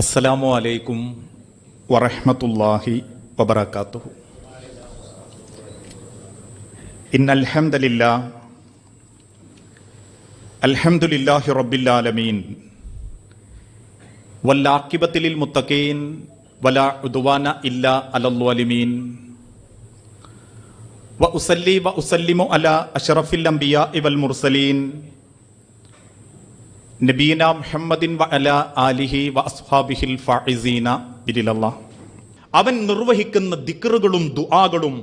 അസ്സലാമു അലൈക്കും വറഹ്മത്തുള്ളാഹി വബറകാതുഹു ഇന്നൽ ഹംദലില്ലാ അൽഹംദുലില്ലാഹി റബ്ബിൽ ആലമീൻ വല്ലാക്കിബത്തിൽ ലിൽ മുത്തഖീൻ വലാ ഉദ്വാന ഇല്ലാ അലൽ ളാലിമീൻ വഉസല്ലി വഉസല്ലിമു അലാ അഷ്റഫിൽ അംബിയാഇ വൽ മുർസലീൻ നബീന മുഹമ്മദിൻ വഅല ആലിഹി വഅസ്ഹാബിഹിൽ അവൻ നിർവഹിക്കുന്ന ദിക്റുകളും ദുആകളും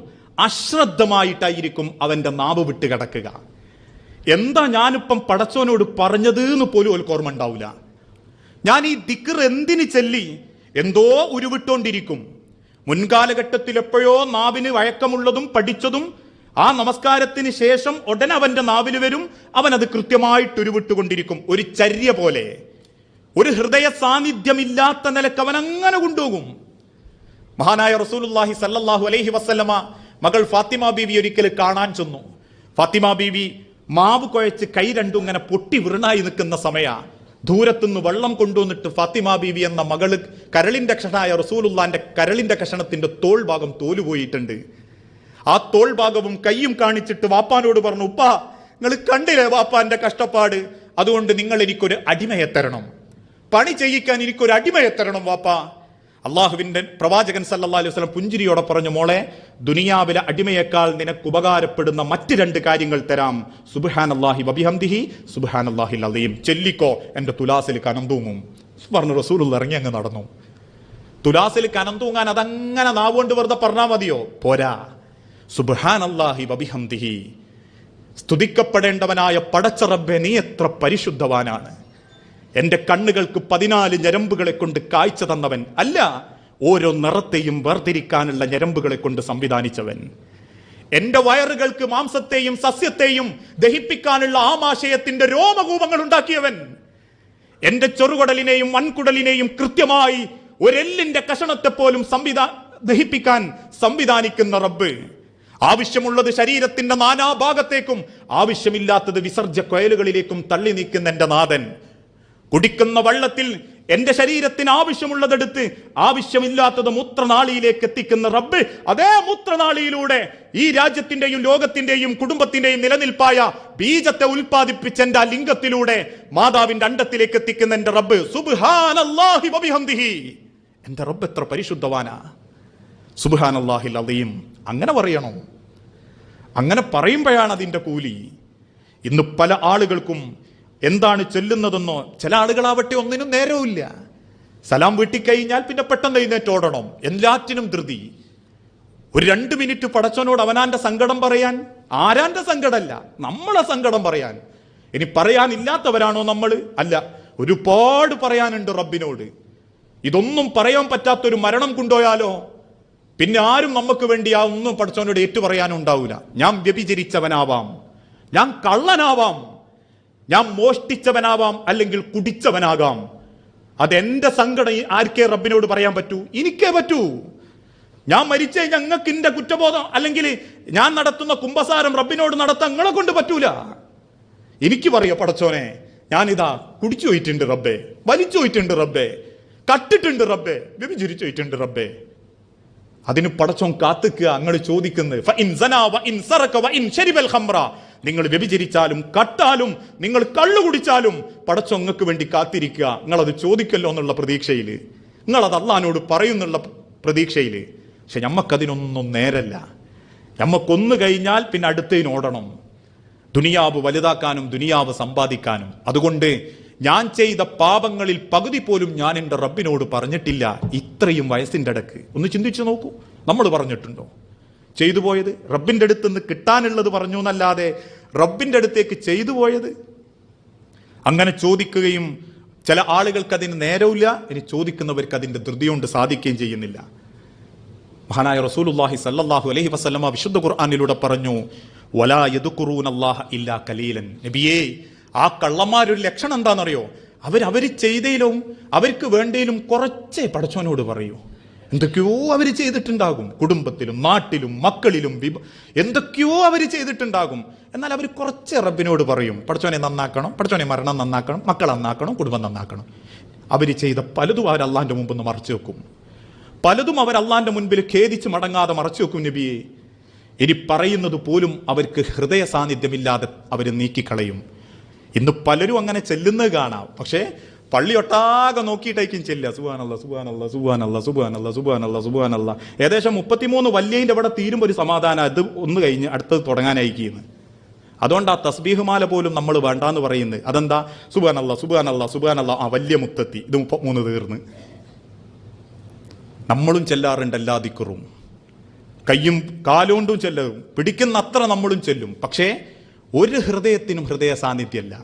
അശ്രദ്ധമായിട്ടായിരിക്കും അവന്റെ നാവ് വിട്ട് കിടക്കുക. എന്താ ഞാനിപ്പം പടച്ചോനോട് പറഞ്ഞത് എന്ന് പോലും ഒരു ഓർമ്മ ഉണ്ടാവില്ല ഞാൻ ഈ ദിക്ർ എന്തിന് ചെല്ലി? എന്തോ ഉരുവിട്ടോണ്ടിരിക്കും. മുൻകാലഘട്ടത്തിൽ എപ്പോഴോ നാവിന് വഴക്കമുള്ളതും പഠിച്ചതും ആ നമസ്കാരത്തിന് ശേഷം ഉടനെ അവന്റെ നാവിൽ വരും. അവൻ അത് കൃത്യമായിട്ട് ഉരുവിട്ടുകൊണ്ടിരിക്കും ഒരു ചര്യ പോലെ. ഒരു ഹൃദയ സാന്നിധ്യമില്ലാത്ത നിലയ്ക്ക് അവൻ അങ്ങനെ കൊണ്ടുപോകും. മഹാനായ റസൂലുല്ലാഹി സല്ലാഹു അലൈഹി വസല്ലമ മകൾ ഫാത്തിമ ബീവി ഒരിക്കൽ കാണാൻ ചെന്നു. ഫാത്തിമ ബീവി മാവ് കുഴച്ച് കൈ രണ്ടും ഇങ്ങനെ പൊട്ടി വിറണായി നിൽക്കുന്ന സമയ. ദൂരത്തുനിന്ന് വെള്ളം കൊണ്ടുവന്നിട്ട് ഫാത്തിമ ബീവി എന്ന മകൾ കരളിന്റെ കഷണായ റസൂലുള്ളാന്റെ കരളിന്റെ കഷണത്തിന്റെ തോൾ ഭാഗം തോലുപോയിട്ടുണ്ട്. ആ തോൾഭാഗവും കൈയും കാണിച്ചിട്ട് വാപ്പാനോട് പറഞ്ഞു ഉപ്പ നിങ്ങൾ കണ്ടില്ലേ വാപ്പാന്റെ കഷ്ടപ്പാട്? അതുകൊണ്ട് നിങ്ങൾ എനിക്കൊരു അടിമയെ തരണം. പണി ചെയ്യിക്കാൻ എനിക്കൊരു അടിമയെ തരണം വാപ്പ. അള്ളാഹുവിന്റെ പ്രവാചകൻ സല്ലല്ലാഹു അലൈഹി വസല്ലം പുഞ്ചിരിയോടെ പറഞ്ഞു മോളെ ദുനിയാവിലെ അടിമയേക്കാൾ നിനക്ക് ഉപകാരപ്പെടുന്ന മറ്റ് രണ്ട് കാര്യങ്ങൾ തരാം. സുബ്ഹാനല്ലാഹി വബിഹംദിഹി അള്ളാഹി അലീം ചെല്ലിക്കോ എന്റെ തുലാസിൽ കനം തൂങ്ങും പറഞ്ഞു റസൂൽ ഇറങ്ങി അങ്ങ് നടന്നു. തുലാസിൽ കനം തൂങ്ങാൻ അതങ്ങനെ നാവുകൊണ്ട് വെറുതെ പറഞ്ഞാൽ മതിയോ? പോരാ. സുബ്ഹാനല്ലാഹി ബബിഹംദിഹി സ്തുതിക്കപ്പെടേണ്ടവനായ പടച്ച റബ്ബെ നീ എത്ര പരിശുദ്ധവാനാണ്. എന്റെ കണ്ണുകൾക്ക് പതിനാല് ഞരമ്പുകളെ കൊണ്ട് കാഴ്ച തന്നവൻ അല്ല ഓരോ നിറത്തെയും വേർതിരിക്കാനുള്ള ഞരമ്പുകളെ കൊണ്ട് സംവിധാനിച്ചവൻ. എന്റെ വയറുകൾക്ക് മാംസത്തെയും സസ്യത്തെയും ദഹിപ്പിക്കാനുള്ള ആമാശയത്തിന്റെ രോമകൂപങ്ങൾ ഉണ്ടാക്കിയവൻ. എന്റെ ചെറുകുടലിനെയും വൻകുടലിനെയും കൃത്യമായി ഒരെല്ലിന്റെ കഷണത്തെ പോലും സംവിധാ ദഹിപ്പിക്കാൻ സംവിധാനിക്കുന്ന റബ്ബ്. ആവശ്യമുള്ളത് ശരീരത്തിന്റെ നാനാഭാഗത്തേക്കും ആവശ്യമില്ലാത്തത് വിസർജ്യ കൊയലുകളിലേക്കും തള്ളി നീക്കുന്ന എന്റെ നാഥൻ. കുടിക്കുന്ന വള്ളത്തിൽ എന്റെ ശരീരത്തിന് ആവശ്യമുള്ളതെടുത്ത് ആവശ്യമില്ലാത്തത് മൂത്രനാളിയിലേക്ക് എത്തിക്കുന്ന റബ്ബ് അതേ മൂത്രനാളിയിലൂടെ ഈ രാജ്യത്തിന്റെയും ലോകത്തിന്റെയും കുടുംബത്തിന്റെയും നിലനിൽപ്പായ ബീജത്തെ ഉൽപ്പാദിപ്പിച്ച എന്റെ ആ ലിംഗത്തിലൂടെ മാതാവിന്റെ അണ്ടത്തിലേക്ക് എത്തിക്കുന്ന എന്റെ റബ്ബ്. സുബ്ഹാനല്ലാഹി വബിഹംദിഹി എന്റെ റബ്ബ് എത്ര പരിശുദ്ധവാനാ. സുബ്ഹാനല്ലാഹിൽ അലീം. അങ്ങനെ പറയണോ? അങ്ങനെ പറയുമ്പോഴാണ് അതിന്റെ കൂലി. ഇന്ന് പല ആളുകൾക്കും എന്താണ് ചെല്ലുന്നതെന്നോ ചില ആളുകളാവട്ടെ ഒന്നിനും നേരവുമില്ല. സലാം വീട്ടിക്കഴിഞ്ഞാൽ പിന്നെ പെട്ടെന്ന് എഴുന്നേറ്റ് ഓടണം. എല്ലാറ്റിനും ധൃതി. ഒരു രണ്ട് മിനിറ്റ് പടച്ചവനോട് അവനാന്റെ സങ്കടം പറയാൻ ആരാന്റെ സങ്കടമല്ല നമ്മളെ സങ്കടം പറയാൻ. ഇനി പറയാനില്ലാത്തവരാണോ നമ്മൾ? അല്ല ഒരുപാട് പറയാനുണ്ട് റബ്ബിനോട്. ഇതൊന്നും പറയാൻ പറ്റാത്തൊരു മരണം കൊണ്ടുപോയാലോ? പിന്നെ ആരും നമുക്ക് വേണ്ടി ആ ഒന്നും പഠിച്ചവനോട് ഏറ്റു പറയാനുണ്ടാവില്ല ഞാൻ വ്യഭിചരിച്ചവനാവാം. ഞാൻ കള്ളനാവാം. ഞാൻ മോഷ്ടിച്ചവനാവാം അല്ലെങ്കിൽ കുടിച്ചവനാകാം. അതെന്റെ സങ്കടം ആർക്കേ റബ്ബിനോട് പറയാൻ പറ്റൂ? എനിക്കേ പറ്റൂ. ഞാൻ മരിച്ചേ ഞങ്ങൾക്ക് എന്റെ കുറ്റബോധം അല്ലെങ്കിൽ ഞാൻ നടത്തുന്ന കുംഭസാരം റബ്ബിനോട് നടത്താൻ നിങ്ങളെ കൊണ്ട് പറ്റൂല. എനിക്ക് പറയോ പടച്ചോനെ ഞാനിതാ കുടിച്ചു പോയിട്ടുണ്ട് റബ്ബേ. വലിച്ചു പോയിട്ടുണ്ട് റബ്ബേ. കട്ടിട്ടുണ്ട് റബ്ബേ. വ്യഭിചരിച്ചു പോയിട്ടുണ്ട് റബ്ബേ. അതിന് പടച്ചോൻ കാത്തുക്കുക നിങ്ങൾ ചോദിക്കുന്നത് നിങ്ങൾ വ്യഭിചരിച്ചാലും കട്ടാലും നിങ്ങൾ കള്ളു കുടിച്ചാലും പടച്ചോ നിങ്ങൾക്ക് വേണ്ടി കാത്തിരിക്കുക. നിങ്ങൾ അത് ചോദിക്കല്ലോ എന്നുള്ള പ്രതീക്ഷയിൽ നിങ്ങൾ അത് അള്ളഹാനോട് പറയുന്നുള്ള പ്രതീക്ഷയിൽ പക്ഷെ ഞമ്മക്കതിനൊന്നും നേരല്ല. ഞമ്മക്കൊന്നു കഴിഞ്ഞാൽ പിന്നെ അടുത്തതിനോടണം ദുനിയാവ് വലുതാക്കാനും ദുനിയാവ് സമ്പാദിക്കാനും. അതുകൊണ്ട് ഞാൻ ചെയ്ത പാപങ്ങളിൽ പകുതി പോലും ഞാൻ എന്റെ റബ്ബിനോട് പറഞ്ഞിട്ടില്ല. ഇത്രയും വയസ്സിന്റെ ഇടയ്ക്ക്. ഒന്ന് ചിന്തിച്ചു നോക്കൂ. നമ്മൾ പറഞ്ഞിട്ടുണ്ടോ? ചെയ്തു പോയത് റബ്ബിന്റെ അടുത്ത് നിന്ന് കിട്ടാനുള്ളത് പറഞ്ഞു എന്നല്ലാതെ റബ്ബിന്റെ അടുത്തേക്ക് ചെയ്തു പോയത്? അങ്ങനെ ചോദിക്കുകയും ചില ആളുകൾക്ക് അതിന് നേരമില്ല ഇനി ചോദിക്കുന്നവർക്ക് അതിന്റെ ധൃതി കൊണ്ട് സാധിക്കുകയും ചെയ്യുന്നില്ല. മഹാനായ റസൂലുല്ലാഹി സല്ലാഹു അലഹി വസ്ലമ വിശുദ്ധ ഖുർആാനിലൂടെ പറഞ്ഞു വലാ യദുക്കുറൂനല്ലാഹ ഇല്ലാ കലീലൻ. നബിയേ ആ കള്ളന്മാരൊരു ലക്ഷണം എന്താണെന്നറിയോ? അവർ ചെയ്തതിലും അവർക്ക് വേണ്ടിയിലും കുറച്ചേ പടച്ചോനോട് പറയൂ. എന്തൊക്കെയോ അവർ ചെയ്തിട്ടുണ്ടാകും. കുടുംബത്തിലും നാട്ടിലും മക്കളിലും വിഭ എന്തൊക്കെയോ അവർ ചെയ്തിട്ടുണ്ടാകും. എന്നാൽ അവർ കുറച്ച് റബ്ബിനോട് പറയും. പടച്ചോനെ നന്നാക്കണം പടച്ചോനെ മരണം നന്നാക്കണം മക്കൾ നന്നാക്കണം കുടുംബം നന്നാക്കണം. അവർ ചെയ്ത പലതും അവർ അള്ളാന്റെ മുമ്പ് നിന്ന് മറച്ചു വെക്കും. പലതും അവർ അള്ളാന്റെ മുൻപിൽ ഖേദിച്ച് മടങ്ങാതെ മറച്ചു വെക്കും നബിയെ. ഇനി പറയുന്നത് പോലും അവർക്ക് ഹൃദയ സാന്നിധ്യമില്ലാതെ അവർ നീക്കിക്കളയും. ഇന്ന് പലരും അങ്ങനെ ചെല്ലുന്നത് കാണാം. പക്ഷേ പള്ളി ഒട്ടാകെ നോക്കിയിട്ടായിരിക്കും ചെല്ലുക. സുബാനല്ല സുബാനല്ല സുബാനല്ല സുബാനല്ല സുബാനല്ല സുബാനല്ല ഏകദേശം മുപ്പത്തിമൂന്ന് വല്യന്റെ അവിടെ തീരുമ്പോൾ ഒരു സമാധാനം അത് ഒന്ന് കഴിഞ്ഞ് അടുത്തത് തുടങ്ങാനായിരിക്കുന്നു അതുകൊണ്ട് ആ തസ്ബീഹുമാല പോലും നമ്മൾ വേണ്ടാന്ന് പറയുന്നത്. അതെന്താ? സുബാനല്ല സുബാനല്ല സുബാനല്ല ആ വലിയ മുത്തത്തി. ഇത് മുപ്പത്തിമൂന്ന് തീർന്ന്. നമ്മളും ചെല്ലാറുണ്ട് എല്ലാ ദിക്കറും കയ്യും കാലുകൊണ്ടും ചെല്ലും. പിടിക്കുന്ന അത്ര നമ്മളും ചെല്ലും. പക്ഷേ ഒരു ഹൃദയത്തിനും ഹൃദയ സാന്നിധ്യമല്ല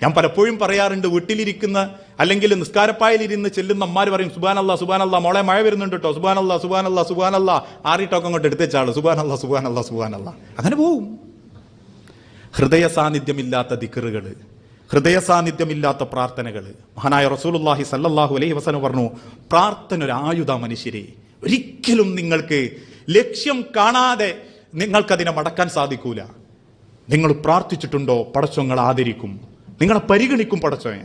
ഞാൻ പലപ്പോഴും പറയാറുണ്ട് വീട്ടിലിരിക്കുന്ന അല്ലെങ്കിൽ നിസ്കാരപ്പായലിരുന്ന് ചെല്ലുന്ന അമ്മാർ പറയും സുബാനല്ല സുബാനല്ല മോളെ മഴ വരുന്നുണ്ട് കേട്ടോ സുബാനല്ല സുബാനല്ല സുബാനല്ല ആറിട്ടൊക്കെ അങ്ങോട്ട് എടുത്തേച്ചാൾ സുബാനല്ല സുബാനല്ല സുബാനല്ല അങ്ങനെ പോവും. ഹൃദയ സാന്നിധ്യമില്ലാത്ത ദിക്കറുകൾ ഹൃദയ സാന്നിധ്യമില്ലാത്ത പ്രാർത്ഥനകൾ മഹാനായ റസൂലുള്ളാഹി സല്ലാഹു അലൈഹി വസല്ലം പറഞ്ഞു പ്രാർത്ഥന ഒരു ആയുധ മനുഷ്യരെ ഒരിക്കലും നിങ്ങൾക്ക് ലക്ഷ്യം കാണാതെ നിങ്ങൾക്കതിനെ മടക്കാൻ സാധിക്കൂല. നിങ്ങൾ പ്രാർത്ഥിച്ചിട്ടുണ്ടോ പടച്ചോങ്ങൾ ആദരിക്കും? നിങ്ങളെ പരിഗണിക്കും പടച്ചോയെ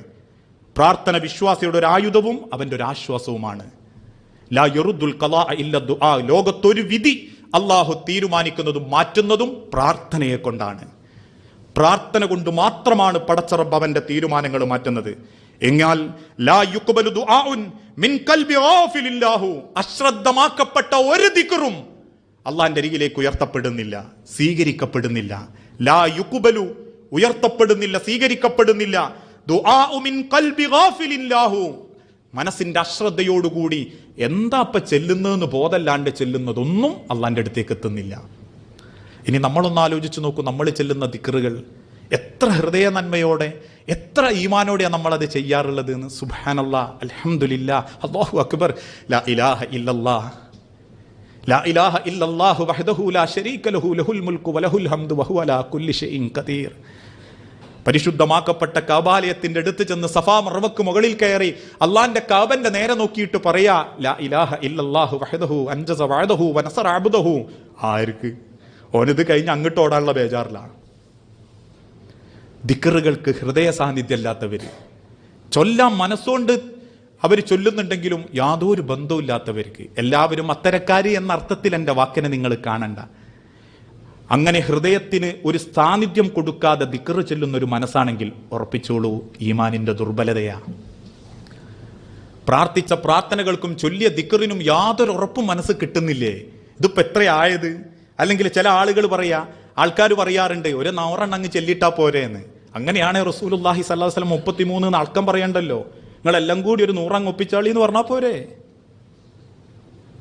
പ്രാർത്ഥന വിശ്വാസിയുടെ ഒരു ആയുധവും അവന്റെ ഒരു ആശ്വാസവുമാണ്. ലാ യറുദ്ദുൽ കലാ ഇല്ല ദുആ. ലോകത്തൊരു വിധി അള്ളാഹു തീരുമാനിക്കുന്നതും മാറ്റുന്നതും പ്രാർത്ഥനയെ കൊണ്ടാണ്. പ്രാർത്ഥന കൊണ്ട് മാത്രമാണ് പടച്ചറബ് അവന്റെ തീരുമാനങ്ങൾ മാറ്റുന്നത്. എങ്ങാൽ ലാ യുക്ബലു ദുആഉൻ മിൻ കൽബി അശ്രദ്ധമാക്കപ്പെട്ട ഒരു ദിക്റും അള്ളാഹിന്റെ അരികിലേക്ക് ഉയർത്തപ്പെടുന്നില്ല സ്വീകരിക്കപ്പെടുന്നില്ല. ലാ യുക്കുബലു ഉയർത്തപ്പെടുന്നില്ല സ്വീകരിക്കപ്പെടുന്നില്ല. മനസ്സിന്റെ അശ്രദ്ധയോടുകൂടി എന്താപ്പ ചെല്ലുന്നതെന്ന് ബോധല്ലാണ്ട് ചെല്ലുന്നതൊന്നും അള്ളാന്റെ അടുത്തേക്ക് എത്തുന്നില്ല. ഇനി നമ്മളൊന്ന് ആലോചിച്ച് നോക്കൂ നമ്മൾ ചെല്ലുന്ന ദിക്കറുകൾ എത്ര ഹൃദയ നന്മയോടെ എത്ര ഈമാനോടെയാണ് നമ്മളത് ചെയ്യാറുള്ളത് എന്ന് സുബാനുള്ള അലഹമുല്ല അള്ളാഹു അക്ബർ ലാ ഇലാഹ ഇല്ലല്ലാ. പരിശുദ്ധമാക്കപ്പെട്ട കാബാലയത്തിന്റെ അടുത്ത് ചെന്ന് സഫാ മറവക്ക് മുകളിൽ കയറി അള്ളാന്റെ കാബന്റെ നേരെ നോക്കിയിട്ട് പറയാ ലാ ഇലാഹ ഇല്ലല്ലാഹു വഹദഹു ആർക്ക്? ഓനിത് കഴിഞ്ഞ് അങ്ങോട്ട് ഓടാനുള്ള ബേജാറിലാണ് ദിക്കറുകൾക്ക് ഹൃദയ സാന്നിധ്യമല്ലാത്തവര് ചൊല്ലാം മനസ്സുകൊണ്ട് അവർ ചൊല്ലുന്നുണ്ടെങ്കിലും യാതൊരു ബന്ധവുമില്ലാത്തവർക്ക്. എല്ലാവരും അത്തരക്കാരി എന്ന അർത്ഥത്തിൽ എന്റെ വാക്കിനെ നിങ്ങൾ കാണണ്ട. അങ്ങനെ ഹൃദയത്തിന് ഒരു സാന്നിധ്യം കൊടുക്കാതെ ദിക്കറ് ചെല്ലുന്ന ഒരു മനസ്സാണെങ്കിൽ ഉറപ്പിച്ചോളൂ ഈമാനിന്റെ ദുർബലതയാ. പ്രാർത്ഥിച്ച പ്രാർത്ഥനകൾക്കും ചൊല്ലിയ ദിക്കറിനും യാതൊരു ഉറപ്പും മനസ്സ് കിട്ടുന്നില്ലേ? ഇതിപ്പോ എത്രയായത്? അല്ലെങ്കിൽ ചില ആളുകൾ പറയാ ആൾക്കാർ പറയാറുണ്ട് ഒരു നൗറെണ്ണം അങ്ങ് ചെല്ലിട്ടാ പോരെ എന്ന് അങ്ങനെയാണ് റസൂലുല്ലാഹി സല്ലാഹു വസ്ലം മുപ്പത്തിമൂന്ന് എന്ന് അൾക്കം പറയണ്ടല്ലോ. നിങ്ങളെല്ലാം കൂടി ഒരു നൂറങ്ങ് ഒപ്പിച്ചാളി എന്ന് പറഞ്ഞാൽ പോരെ?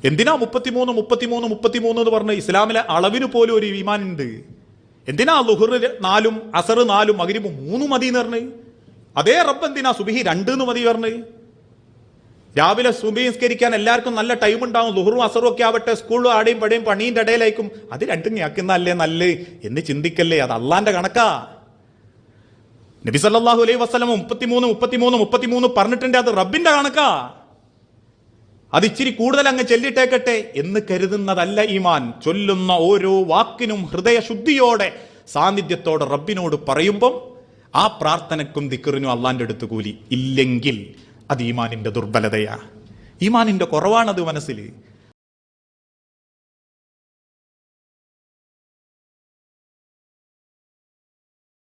എന്തിനാ മുപ്പത്തിമൂന്ന് മുപ്പത്തിമൂന്ന് മുപ്പത്തിമൂന്ന് എന്ന് പറഞ്ഞ ഇസ്ലാമിലെ അളവിന് പോലും ഒരു ഈമാൻ ഉണ്ട് എന്തിനാ ലുഹുർ നാലും അസർ നാലും മകരിബ് മൂന്ന് മതി എന്ന് പറഞ്ഞ്? അതേ റബ്ബ് എന്തിനാ സുബിഹി രണ്ട് എന്ന് മതി പറഞ്ഞ്? രാവിലെ സുബി നിസ്കരിക്കാൻ എല്ലാവർക്കും നല്ല ടൈം ഉണ്ടാവും. ലുഹറും അസറും ഒക്കെ ആവട്ടെ സ്കൂളിലും ആടെയും പടയും പണിയും ഇടയിലായിരിക്കും. അത് രണ്ടും ഞാക്കുന്നല്ലേ നല്ലേ? എന്ന് ചിന്തിക്കല്ലേ? അത് അള്ളാന്റെ കണക്കാ. നബി സല്ലല്ലാഹു അലൈഹി വസല്ലം മുപ്പത്തിമൂന്ന് മുപ്പത്തിമൂന്ന് മുപ്പത്തിമൂന്ന് പറഞ്ഞിട്ടുണ്ട്. അത് റബ്ബിന്റെ കണക്കാ. അത് ഇച്ചിരി കൂടുതൽ അങ്ങ് ചെല്ലിട്ടേക്കട്ടെ എന്ന് കരുതുന്നതല്ല ഈമാൻ. ചൊല്ലുന്ന ഓരോ വാക്കിനും ഹൃദയശുദ്ധിയോടെ സാന്നിധ്യത്തോടെ റബ്ബിനോട് പറയുമ്പം ആ പ്രാർത്ഥനക്കും ദിക്കറിനും അള്ളാന്റെ അടുത്ത് കൂലി. ഇല്ലെങ്കിൽ അത് ഈമാനിന്റെ ദുർബലതയാ. ഈമാനിന്റെ കുറവാണത് മനസ്സിൽ